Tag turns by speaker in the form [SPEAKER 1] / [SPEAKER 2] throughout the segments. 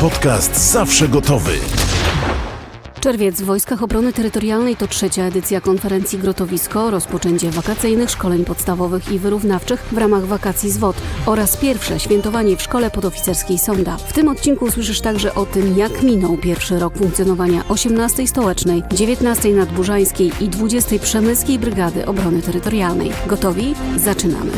[SPEAKER 1] Podcast zawsze gotowy.
[SPEAKER 2] Czerwiec w Wojskach Obrony Terytorialnej to trzecia edycja konferencji Grotowisko, rozpoczęcie wakacyjnych szkoleń podstawowych i wyrównawczych w ramach wakacji z WOD oraz pierwsze świętowanie w Szkole Podoficerskiej Sonda. W tym odcinku usłyszysz także o tym, jak minął pierwszy rok funkcjonowania 18 Stołecznej, 19 Nadburzańskiej i 20 Przemyskiej Brygady Obrony Terytorialnej. Gotowi? Zaczynamy.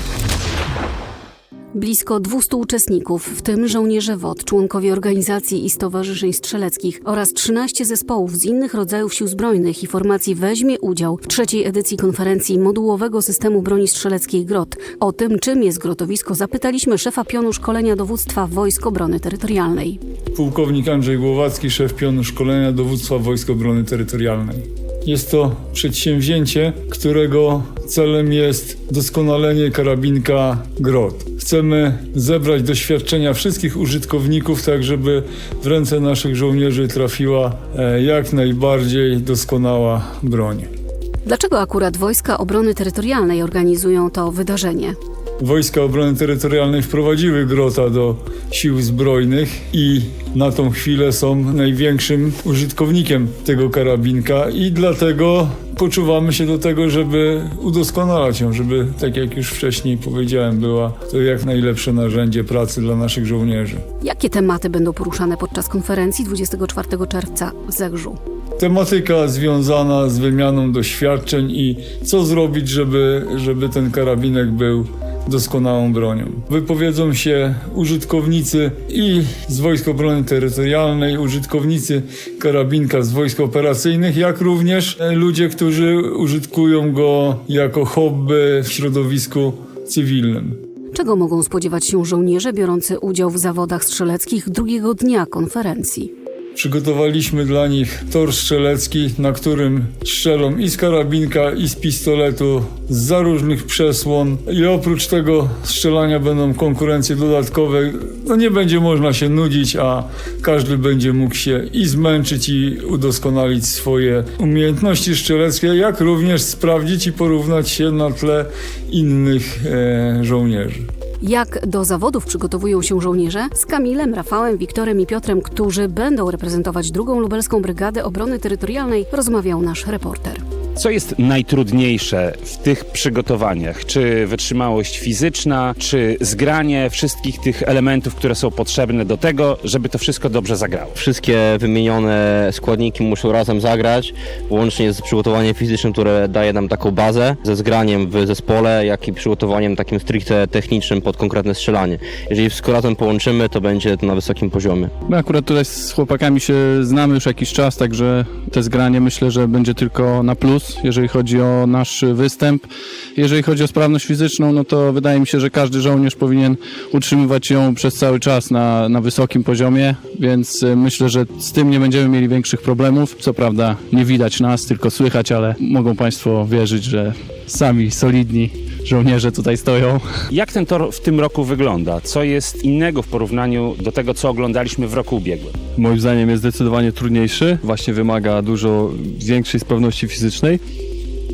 [SPEAKER 2] Blisko 200 uczestników, w tym żołnierze WOD, członkowie organizacji i stowarzyszeń strzeleckich oraz 13 zespołów z innych rodzajów sił zbrojnych i formacji weźmie udział w trzeciej edycji konferencji modułowego systemu broni strzeleckiej GROT. O tym, czym jest grotowisko, zapytaliśmy szefa pionu szkolenia dowództwa Wojsk Obrony Terytorialnej.
[SPEAKER 3] Pułkownik Andrzej Głowacki, szef pionu szkolenia dowództwa Wojsk Obrony Terytorialnej. Jest to przedsięwzięcie, którego celem jest doskonalenie karabinka GROT. Chcemy zebrać doświadczenia wszystkich użytkowników, tak żeby w ręce naszych żołnierzy trafiła e, jak najbardziej doskonała broń.
[SPEAKER 2] Dlaczego akurat Wojska Obrony Terytorialnej organizują to wydarzenie?
[SPEAKER 3] Wojska Obrony Terytorialnej wprowadziły grota do sił zbrojnych i na tą chwilę są największym użytkownikiem tego karabinka i dlatego poczuwamy się do tego, żeby udoskonalać ją, żeby, tak jak już wcześniej powiedziałem, była to jak najlepsze narzędzie pracy dla naszych żołnierzy.
[SPEAKER 2] Jakie tematy będą poruszane podczas konferencji 24 czerwca w Zegrzu?
[SPEAKER 3] Tematyka związana z wymianą doświadczeń i co zrobić, żeby, żeby ten karabinek był doskonałą bronią. Wypowiedzą się użytkownicy i z Wojsk Obrony Terytorialnej, użytkownicy karabinka z wojsk operacyjnych, jak również ludzie, którzy użytkują go jako hobby w środowisku cywilnym.
[SPEAKER 2] Czego mogą spodziewać się żołnierze biorący udział w zawodach strzeleckich drugiego dnia konferencji?
[SPEAKER 3] Przygotowaliśmy dla nich tor strzelecki, na którym strzelą i z karabinka, i z pistoletu, z różnych przesłon. I oprócz tego strzelania będą konkurencje dodatkowe. No nie będzie można się nudzić, a każdy będzie mógł się i zmęczyć, i udoskonalić swoje umiejętności strzeleckie, jak również sprawdzić i porównać się na tle innych e, żołnierzy.
[SPEAKER 2] Jak do zawodów przygotowują się żołnierze? Z Kamilem, Rafałem, Wiktorem i Piotrem, którzy będą reprezentować drugą lubelską Brygadę Obrony Terytorialnej, rozmawiał nasz reporter.
[SPEAKER 4] Co jest najtrudniejsze w tych przygotowaniach? Czy wytrzymałość fizyczna, czy zgranie wszystkich tych elementów, które są potrzebne do tego, żeby to wszystko dobrze zagrało?
[SPEAKER 5] Wszystkie wymienione składniki muszą razem zagrać, łącznie z przygotowaniem fizycznym, które daje nam taką bazę, ze zgraniem w zespole, jak i przygotowaniem takim stricte technicznym pod konkretne strzelanie. Jeżeli wszystko razem połączymy, to będzie to na wysokim poziomie.
[SPEAKER 6] My akurat tutaj z chłopakami się znamy już jakiś czas, także te zgranie myślę, że będzie tylko na plus, jeżeli chodzi o nasz występ. Jeżeli chodzi o sprawność fizyczną, no to wydaje mi się, że każdy żołnierz powinien utrzymywać ją przez cały czas na, na wysokim poziomie, więc y, myślę, że z tym nie będziemy mieli większych problemów. Co prawda nie widać nas, tylko słychać, ale mogą Państwo wierzyć, że sami solidni żołnierze tutaj stoją.
[SPEAKER 4] Jak ten tor w tym roku wygląda? Co jest innego w porównaniu do tego, co oglądaliśmy w roku ubiegłym?
[SPEAKER 7] moim zdaniem jest zdecydowanie trudniejszy. Właśnie wymaga dużo większej sprawności fizycznej.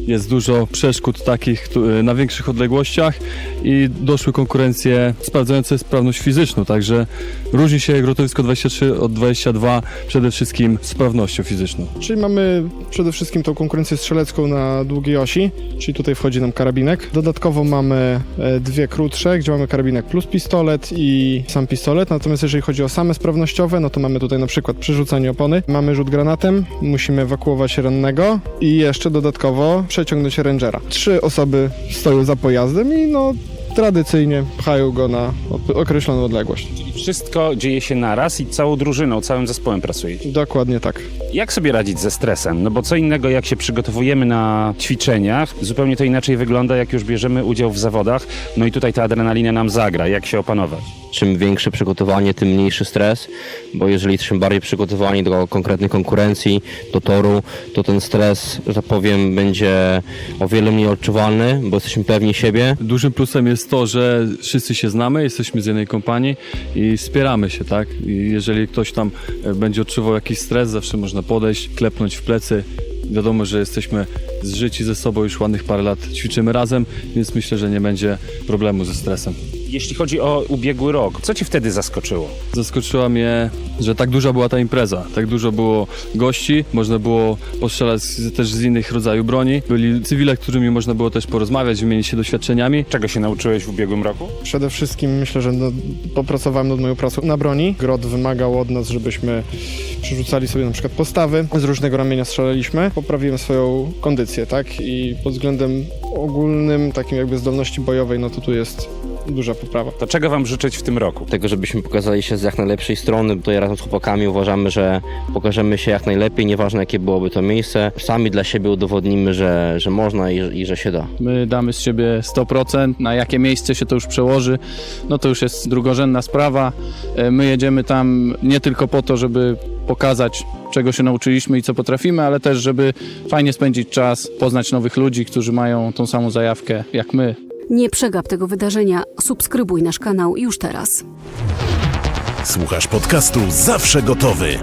[SPEAKER 7] Jest dużo przeszkód takich któ- na większych odległościach i doszły konkurencje sprawdzające sprawność fizyczną, także różni się Grotowisko 23 od 22 przede wszystkim sprawnością fizyczną.
[SPEAKER 8] Czyli mamy przede wszystkim tą konkurencję strzelecką na długiej osi, czyli tutaj wchodzi nam karabinek. Dodatkowo mamy e, dwie krótsze, gdzie mamy karabinek plus pistolet i sam pistolet. Natomiast jeżeli chodzi o same sprawnościowe, no to mamy tutaj na przykład przerzucanie opony, mamy rzut granatem, musimy ewakuować rannego i jeszcze dodatkowo przeciągnąć rangera. Trzy osoby stoją za pojazdem i no tradycyjnie pchają go na określoną odległość.
[SPEAKER 4] Wszystko dzieje się naraz i całą drużyną, całym zespołem pracujecie.
[SPEAKER 8] Dokładnie tak.
[SPEAKER 4] Jak sobie radzić ze stresem? No bo co innego, jak się przygotowujemy na ćwiczeniach, zupełnie to inaczej wygląda, jak już bierzemy udział w zawodach. No i tutaj ta adrenalina nam zagra. Jak się opanować?
[SPEAKER 5] Czym większe przygotowanie, tym mniejszy stres, bo jeżeli jesteśmy bardziej przygotowani do konkretnej konkurencji, do toru, to ten stres, że tak powiem, będzie o wiele mniej odczuwalny, bo jesteśmy pewni siebie.
[SPEAKER 7] Dużym plusem jest to, że wszyscy się znamy, jesteśmy z jednej kompanii i wspieramy się, tak? I jeżeli ktoś tam e, będzie odczuwał jakiś stres, zawsze można podejść, klepnąć w plecy. Wiadomo, że jesteśmy zżyci ze sobą już ładnych parę lat, ćwiczymy razem, więc myślę, że nie będzie problemu ze stresem.
[SPEAKER 4] Jeśli chodzi o ubiegły rok, co cię wtedy zaskoczyło?
[SPEAKER 7] Zaskoczyła mnie, że tak duża była ta impreza. Tak dużo było gości, można było postrzelać też z innych rodzajów broni. Byli cywile, którymi można było też porozmawiać, wymienić się doświadczeniami.
[SPEAKER 4] Czego się nauczyłeś w ubiegłym roku?
[SPEAKER 8] Przede wszystkim myślę, że no, popracowałem nad moją pracą na broni. Grot wymagał od nas, żebyśmy przerzucali sobie na przykład postawy, z różnego ramienia strzelaliśmy. Poprawiłem swoją kondycję, tak? I pod względem ogólnym, takim jakby zdolności bojowej, no to tu jest duża poprawa.
[SPEAKER 4] To czego wam życzyć w tym roku?
[SPEAKER 5] Tego, żebyśmy pokazali się z jak najlepszej strony. Tutaj razem z chłopakami uważamy, że pokażemy się jak najlepiej, nieważne jakie byłoby to miejsce. Sami dla siebie udowodnimy, że, że można i, i że się da.
[SPEAKER 6] My damy z siebie 100%, na jakie miejsce się to już przełoży, no to już jest drugorzędna sprawa. E, My jedziemy tam nie tylko po to, żeby pokazać, czego się nauczyliśmy i co potrafimy, ale też, żeby fajnie spędzić czas, poznać nowych ludzi, którzy mają tą samą zajawkę jak my.
[SPEAKER 2] Nie przegap tego wydarzenia. Subskrybuj nasz kanał już teraz.
[SPEAKER 1] Słuchasz podcastu Zawsze gotowy.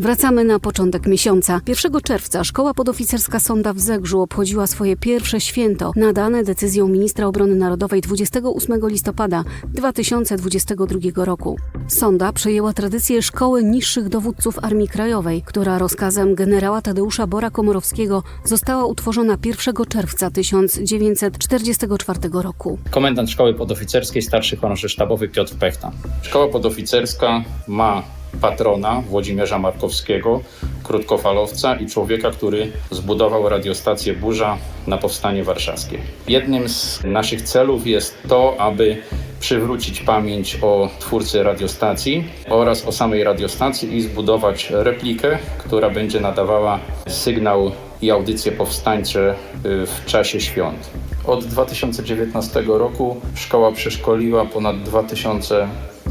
[SPEAKER 2] Wracamy na początek miesiąca. 1 czerwca Szkoła Podoficerska Sonda w Zegrzu obchodziła swoje pierwsze święto, nadane decyzją ministra obrony narodowej 28 listopada 2022 roku. Sonda przejęła tradycję Szkoły Niższych Dowódców Armii Krajowej, która rozkazem generała Tadeusza Bora Komorowskiego została utworzona 1 czerwca 1944 roku.
[SPEAKER 9] komendant szkoły podoficerskiej, starszy chorąży sztabowy Piotr Pechta. Szkoła podoficerska ma patrona Włodzimierza Markowskiego, krótkofalowca i człowieka, który zbudował radiostację Burza na Powstanie Warszawskie. Jednym z naszych celów jest to, aby przywrócić pamięć o twórcy radiostacji oraz o samej radiostacji i zbudować replikę, która będzie nadawała sygnał i audycje powstańcze y, w czasie świąt. Od 2019 roku szkoła przeszkoliła ponad 2000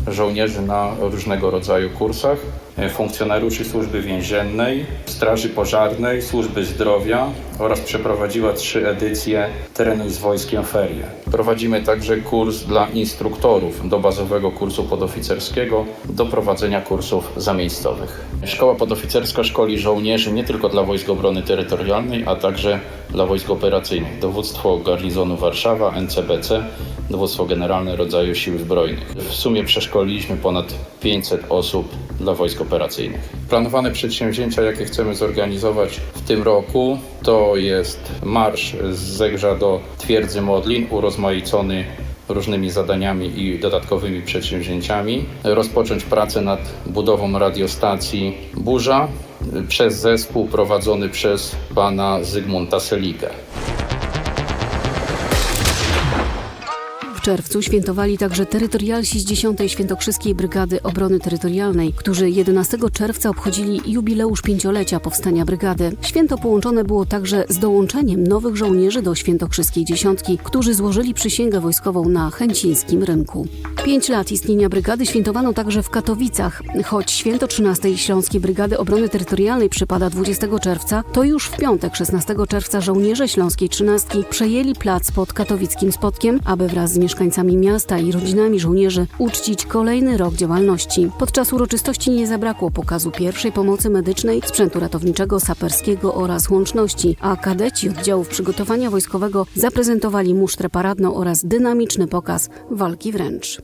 [SPEAKER 9] żołnierzy na różnego rodzaju kursach, e, funkcjonariuszy służby więziennej, straży pożarnej, służby zdrowia oraz przeprowadziła trzy edycje Trenuj z wojskiem ferie. Prowadzimy także kurs dla instruktorów do bazowego kursu podoficerskiego do prowadzenia kursów zamiejscowych. Szkoła podoficerska szkoli żołnierzy nie tylko dla Wojsk Obrony Terytorialnej, a także dla wojsk operacyjnych. Dowództwo Garnizonu Warszawa, NCBC, Dowództwo Generalne Rodzaju Sił Zbrojnych. W sumie przeszkoliliśmy ponad 500 osób dla wojsk operacyjnych. Planowane przedsięwzięcia, jakie chcemy zorganizować w tym roku, to jest marsz z Zegrza do Twierdzy Modlin, urozmaicony różnymi zadaniami i dodatkowymi przedsięwzięciami. Rozpocząć pracę nad budową radiostacji Burza przez zespół prowadzony przez pana Zygmunta Seligę.
[SPEAKER 2] Czerwcu świętowali także terytorialsi z 10. Świętokrzyskiej Brygady Obrony Terytorialnej, którzy 11 czerwca obchodzili jubileusz pięciolecia powstania brygady. Święto połączone było także z dołączeniem nowych żołnierzy do Świętokrzyskiej Dziesiątki, którzy złożyli przysięgę wojskową na chęcińskim rynku. Pięć lat istnienia brygady świętowano także w Katowicach. Choć święto 13. Śląskiej Brygady Obrony Terytorialnej przypada 20 czerwca, to już w piątek 16 czerwca żołnierze Śląskiej Trzynastki przejęli plac pod katowickim spotkiem, aby wraz z mieszkańcami miasta i rodzinami żołnierzy uczcić kolejny rok działalności. Podczas uroczystości nie zabrakło pokazu pierwszej pomocy medycznej, sprzętu ratowniczego, saperskiego oraz łączności, a kadeci oddziałów przygotowania wojskowego zaprezentowali musztrę paradną oraz dynamiczny pokaz walki wręcz.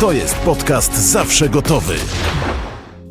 [SPEAKER 1] To jest podcast Zawsze gotowy.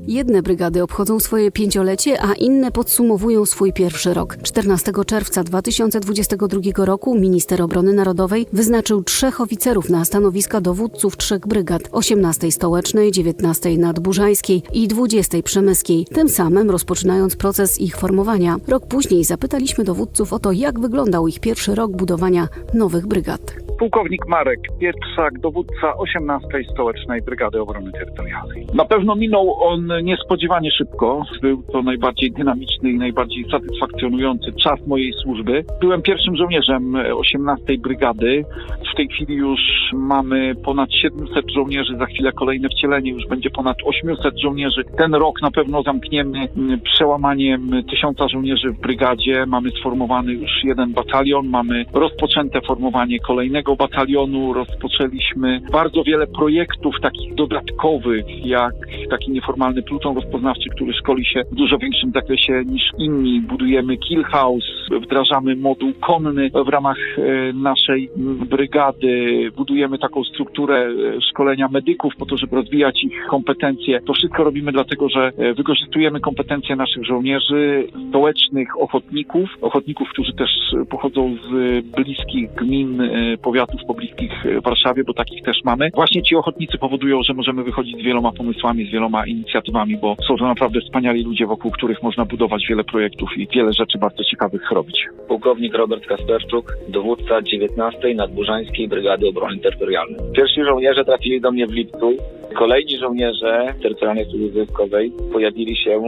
[SPEAKER 2] Jedne brygady obchodzą swoje pięciolecie, a inne podsumowują swój pierwszy rok. 14 czerwca 2022 roku minister obrony narodowej wyznaczył trzech oficerów na stanowiska dowódców trzech brygad 18 stołecznej, 19 nadburzajskiej i 20 przemyskiej, tym samym rozpoczynając proces ich formowania. Rok później zapytaliśmy dowódców o to, jak wyglądał ich pierwszy rok budowania nowych brygad.
[SPEAKER 10] Pułkownik Marek Pietrzak, dowódca 18 Stołecznej Brygady Obrony Terytorialnej. Na pewno minął on niespodziewanie szybko. Był to najbardziej dynamiczny i najbardziej satysfakcjonujący czas mojej służby. Byłem pierwszym żołnierzem 18 Brygady. W tej chwili już mamy ponad 700 żołnierzy, za chwilę kolejne wcielenie, już będzie ponad 800 żołnierzy. Ten rok na pewno zamkniemy przełamaniem tysiąca żołnierzy w brygadzie. Mamy sformowany już jeden batalion, mamy rozpoczęte formowanie kolejnego tego batalionu rozpoczęliśmy bardzo wiele projektów takich dodatkowych, jak taki nieformalny pluton rozpoznawczy, który szkoli się w dużo większym zakresie niż inni. Budujemy kill house, wdrażamy moduł konny w ramach e, naszej brygady, budujemy taką strukturę e, szkolenia medyków po to, żeby rozwijać ich kompetencje. To wszystko robimy dlatego, że e, wykorzystujemy kompetencje naszych żołnierzy, stołecznych ochotników, ochotników, którzy też pochodzą z bliskich gmin, e, powiatów pobliskich e, Warszawie, bo takich też mamy. Właśnie ci ochotnicy powodują, że możemy wychodzić z wieloma pomysłami, z wieloma inicjatywami, bo są to naprawdę wspaniali ludzie, wokół których można budować wiele projektów i wiele rzeczy bardzo ciekawych robić.
[SPEAKER 11] Pułkownik Robert Kasperczuk, dowódca 19 Nadburzańskiej Brygady Obrony Terytorialnej. Pierwsi żołnierze trafili do mnie w lipcu. Kolejni żołnierze Terytorialnej Służby Wojskowej pojawili się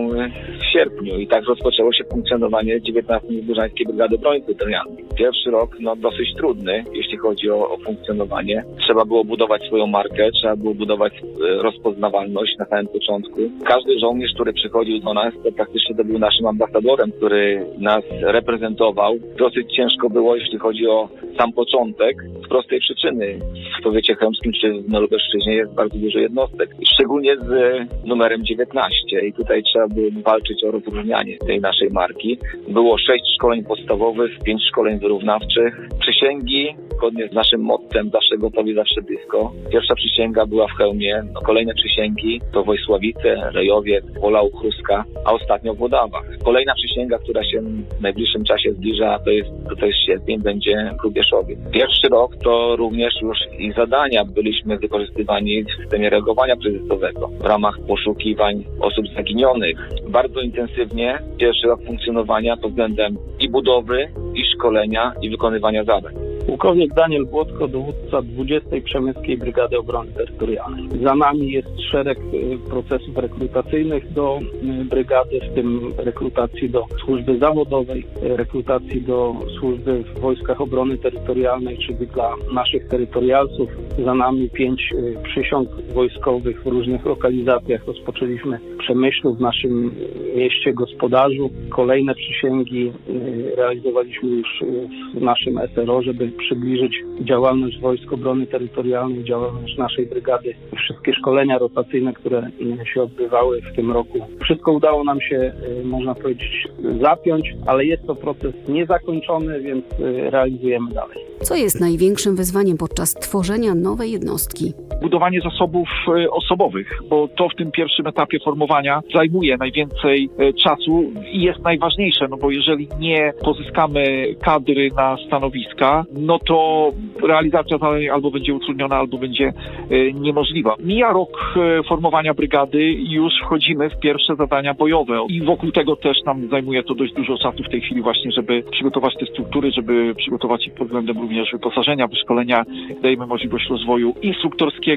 [SPEAKER 11] w sierpniu i tak rozpoczęło się funkcjonowanie 19 Nadburzańskiej Brygady Obrony Terytorialnej. Pierwszy rok no, dosyć trudny, jeśli chodzi o, o funkcjonowanie. Trzeba było budować swoją markę, trzeba było budować e, rozpoznawalność na samym początku. Każdy żołnierz, który przychodził do nas, to praktycznie to był naszym ambasadorem, który nas reprezentował. Dosyć ciężko było, jeśli chodzi o sam początek, z prostej przyczyny. W powiecie chełmskim czy na Lubelszczyźnie jest bardzo dużo jednostek, szczególnie z e, numerem 19 i tutaj trzeba było walczyć o rozróżnianie tej naszej marki. Było sześć szkoleń podstawowych, pięć szkoleń wyrównawczych, przysięgi, zgodnie z naszym mottem zawsze gotowi, zawsze blisko. Pierwsza przysięga była w Chełmie, no kolejne przysięgi to Wojsławice, Rejowiec, Wola Uchruska, a ostatnio w Włodawach. Kolejna przysięga, która się w najbliższym czasie zbliża, to jest, to jest sierpień, będzie w Krubieszowie. Pierwszy rok to również już i zadania byliśmy wykorzystywani w systemie reagowania kryzysowego w ramach poszukiwań osób zaginionych. Bardzo intensywnie pierwszy rok funkcjonowania pod względem i budowy, i szkolenia, i wykonywania zadań.
[SPEAKER 12] Pułkownik Daniel Błotko, dowódca 20. Przemyskiej Brygady Obrony Terytorialnej. Za nami jest szereg y, procesów rekrutacyjnych do y, brygady, w tym rekrutacji do służby zawodowej, y, rekrutacji do służby w Wojskach Obrony Terytorialnej, czyli dla naszych terytorialców. Za nami pięć przysiąg wojskowych w różnych lokalizacjach. Rozpoczęliśmy Przemyślu, w naszym mieście gospodarzu. Kolejne przysięgi y, realizowaliśmy już y, w naszym SRO, żeby przybliżyć działalność Wojsk Obrony Terytorialnej, działalność naszej brygady, wszystkie szkolenia rotacyjne, które się odbywały w tym roku. Wszystko udało nam się, y, można powiedzieć, zapiąć, ale jest to proces niezakończony, więc realizujemy dalej.
[SPEAKER 2] Co jest największym wyzwaniem podczas tworzenia nowej jednostki?
[SPEAKER 10] Budowanie zasobów e, osobowych, bo to w tym pierwszym etapie formowania zajmuje najwięcej e, czasu i jest najważniejsze, no bo jeżeli nie pozyskamy kadry na stanowiska, no to realizacja zadań albo będzie utrudniona, albo będzie e, niemożliwa. Mija rok formowania brygady i już wchodzimy w pierwsze zadania bojowe i wokół tego też nam zajmuje to dość dużo czasu w tej chwili właśnie, żeby przygotować te struktury, żeby przygotować ich pod względem również wyposażenia, wyszkolenia, dajemy możliwość rozwoju instruktorskiego,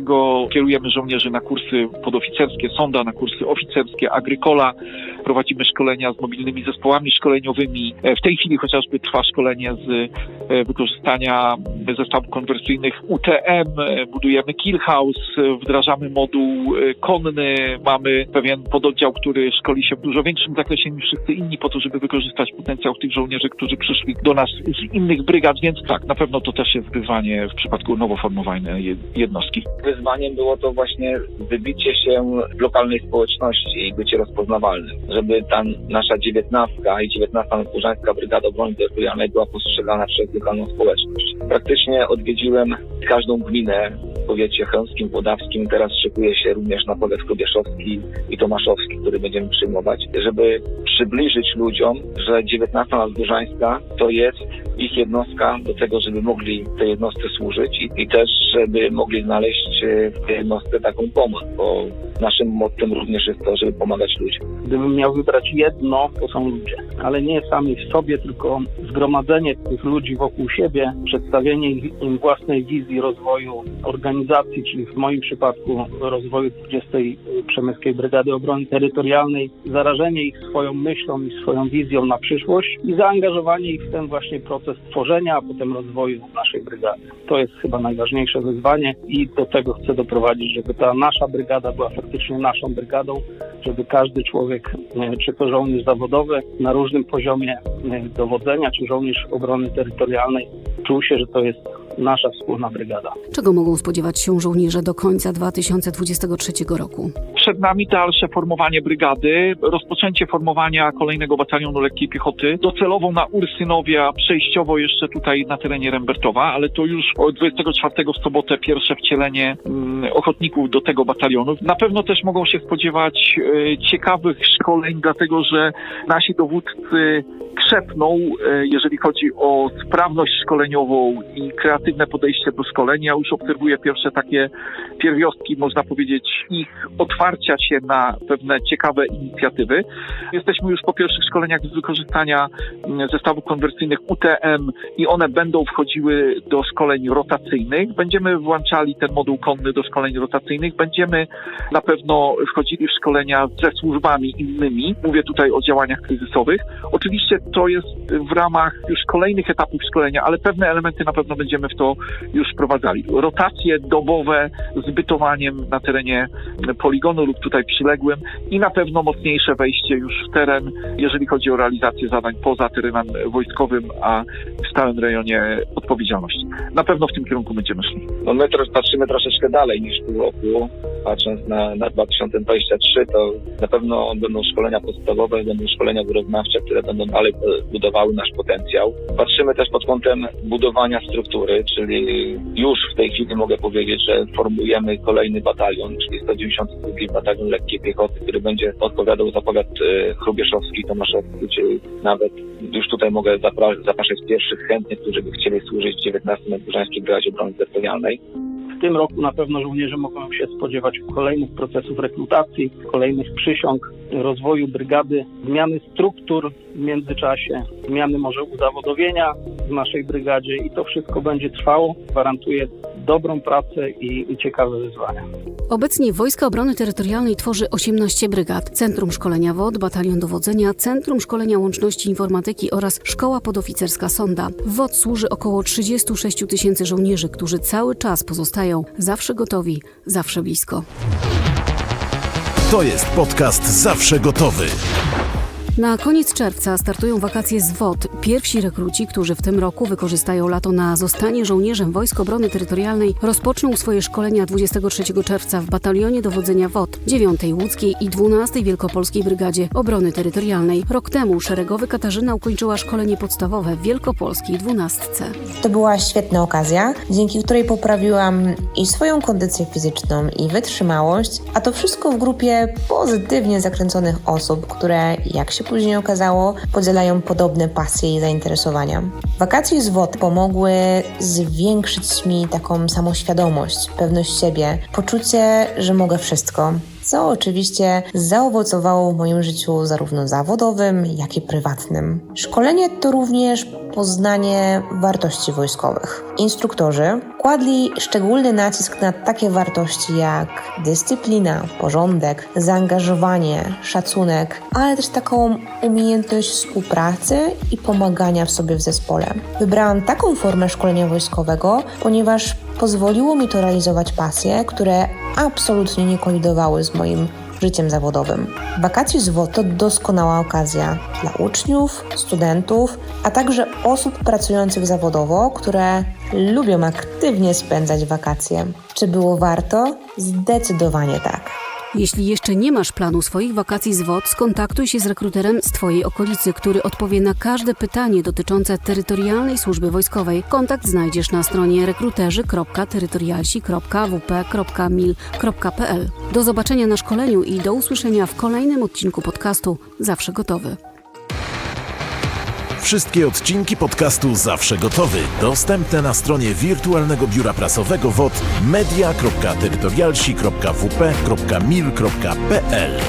[SPEAKER 10] kierujemy żołnierzy na kursy podoficerskie, sonda, na kursy oficerskie, agrykola, prowadzimy szkolenia z mobilnymi zespołami szkoleniowymi. E, W tej chwili chociażby trwa szkolenie z e, wykorzystania zestawów konwersyjnych UTM, e, budujemy kill house, wdrażamy moduł konny, mamy pewien pododdział, który szkoli się w dużo większym zakresie niż wszyscy inni po to, żeby wykorzystać potencjał tych żołnierzy, którzy przyszli do nas z innych brygad, więc tak, na pewno to też jest wyzwanie w przypadku nowo formowanej je- jednostki.
[SPEAKER 11] Wyzwaniem było to właśnie wybicie się w lokalnej społeczności i bycie rozpoznawalnym, żeby ta nasza dziewiętnastka i dziewiętnasta Nadburzańska Brygada Obrony Terytorialnej była postrzegana przez lokalną społeczność. Praktycznie odwiedziłem każdą gminę w powiecie chełmskim, podawskim. Teraz szykuje się również na powiat kobieszowski i tomaszowski, który będziemy przyjmować, żeby przybliżyć ludziom, że 19 Nadburzańska to jest ich jednostka do tego, żeby mogli tej jednostce służyć i, i też, żeby mogli znaleźć e, w tej jednostce taką pomoc, bo naszym mottem również jest to, żeby pomagać ludziom.
[SPEAKER 12] Gdybym miał wybrać jedno, to są ludzie, ale nie sami w sobie, tylko zgromadzenie tych ludzi wokół siebie, przedstawienie im własnej wizji rozwoju organizacji, czyli w moim przypadku rozwoju 20. Przemyskiej Brygady Obrony Terytorialnej, zarażenie ich swoją myślą i swoją wizją na przyszłość i zaangażowanie ich w ten właśnie proces tworzenia, a potem rozwoju naszej brygady. To jest chyba najważniejsze wyzwanie i do tego chcę doprowadzić, żeby ta nasza brygada była faktycznie naszą brygadą, żeby każdy człowiek, e, czy to żołnierz zawodowy na różnym poziomie e, dowodzenia, czy żołnierz obrony terytorialnej, czuł się, że to jest nasza wspólna brygada.
[SPEAKER 2] Czego mogą spodziewać się żołnierze do końca 2023 roku?
[SPEAKER 10] Przed nami dalsze formowanie brygady, rozpoczęcie formowania kolejnego batalionu lekkiej piechoty, docelowo na Ursynowie, a przejściowo jeszcze tutaj na terenie Rembertowa, ale to już od 24 w sobotę pierwsze wcielenie mm, ochotników do tego batalionu. Na pewno też mogą się spodziewać e, ciekawych szkoleń, dlatego że nasi dowódcy krzepną, e, jeżeli chodzi o sprawność szkoleniową i kreatywne podejście do szkolenia. Już obserwuję pierwsze takie pierwiostki, można powiedzieć, ich otwarcia się na pewne ciekawe inicjatywy. Jesteśmy już po pierwszych szkoleniach z wykorzystania mm, zestawów konwersyjnych UTM i one będą wchodziły do szkoleń rotacyjnych. Będziemy włączali ten moduł konny do szkoleń rotacyjnych. Będziemy na pewno wchodzili w szkolenia ze służbami innymi. Mówię tutaj o działaniach kryzysowych. Oczywiście to jest w ramach już kolejnych etapów szkolenia, ale pewne elementy na pewno będziemy w to już wprowadzali. Rotacje dobowe z bytowaniem na terenie poligonu lub tutaj przyległym i na pewno mocniejsze wejście już w teren, jeżeli chodzi o realizację zadań poza terenem wojskowym, a w stałym rejonie odpowiedzialności. Na pewno w tym kierunku będziemy szli.
[SPEAKER 11] No my trosz, patrzymy troszeczkę dalej niż pół roku. Patrząc na, na 2023, to na pewno będą szkolenia podstawowe, będą szkolenia wyrównawcze, które będą dalej budowały nasz potencjał. Patrzymy też pod kątem budowania struktury, czyli już w tej chwili mogę powiedzieć, że formujemy kolejny batalion, czyli 192 Batalion Lekkiej Piechoty, który będzie odpowiadał za powiat e, chrubieszowski, tomaszowski, czyli nawet już tutaj mogę zapra- zapraszać pierwszych chętnych, którzy by chcieli służyć w 19 Nadburzańskiej Brygadzie Obrony Terytorialnej.
[SPEAKER 12] Tym roku na pewno żołnierze mogą się spodziewać kolejnych procesów rekrutacji, kolejnych przysiąg, rozwoju brygady, zmiany struktur w międzyczasie, zmiany może uzawodowienia w naszej brygadzie i to wszystko będzie trwało. Gwarantuję dobrą pracę i, i ciekawe wyzwania.
[SPEAKER 2] Obecnie Wojska Obrony Terytorialnej tworzy 18 brygad, Centrum Szkolenia WOD, Batalion Dowodzenia, Centrum Szkolenia Łączności Informatyki oraz Szkoła Podoficerska Sonda. WOD służy około 36 tysięcy żołnierzy, którzy cały czas pozostają zawsze gotowi, zawsze blisko.
[SPEAKER 1] To jest podcast Zawsze Gotowy.
[SPEAKER 2] Na koniec czerwca startują wakacje z WOD. Pierwsi rekruci, którzy w tym roku wykorzystają lato na zostanie żołnierzem Wojsk Obrony Terytorialnej, rozpoczną swoje szkolenia 23 czerwca w Batalionie Dowodzenia WOD, 9 Łódzkiej i 12 Wielkopolskiej Brygadzie Obrony Terytorialnej. Rok temu szeregowy Katarzyna ukończyła szkolenie podstawowe w Wielkopolskiej 12.
[SPEAKER 13] To była świetna okazja, dzięki której poprawiłam i swoją kondycję fizyczną, i wytrzymałość, a to wszystko w grupie pozytywnie zakręconych osób, które, jak się później okazało, podzielają podobne pasje i zainteresowania. Wakacje z WOD pomogły zwiększyć mi taką samoświadomość, pewność siebie, poczucie, że mogę wszystko. Co oczywiście zaowocowało w moim życiu zarówno zawodowym, jak i prywatnym. Szkolenie to również poznanie wartości wojskowych. Instruktorzy kładli szczególny nacisk na takie wartości jak dyscyplina, porządek, zaangażowanie, szacunek, ale też taką umiejętność współpracy i pomagania w sobie w zespole. Wybrałam taką formę szkolenia wojskowego, ponieważ pozwoliło mi to realizować pasje, które absolutnie nie kolidowały z moim życiem zawodowym. Wakacje z WOT to doskonała okazja dla uczniów, studentów, a także osób pracujących zawodowo, które lubią aktywnie spędzać wakacje. Czy było warto? Zdecydowanie tak.
[SPEAKER 2] Jeśli jeszcze nie masz planu swoich wakacji z WOD, skontaktuj się z rekruterem z Twojej okolicy, który odpowie na każde pytanie dotyczące terytorialnej służby wojskowej. Kontakt znajdziesz na stronie rekruterzy.terytorialsi.wp.mil.pl. Do zobaczenia na szkoleniu i do usłyszenia w kolejnym odcinku podcastu Zawsze Gotowy.
[SPEAKER 1] Wszystkie odcinki podcastu Zawsze Gotowy. Dostępne na stronie wirtualnego biura prasowego WOT media.terytorialsi.wp.mil.pl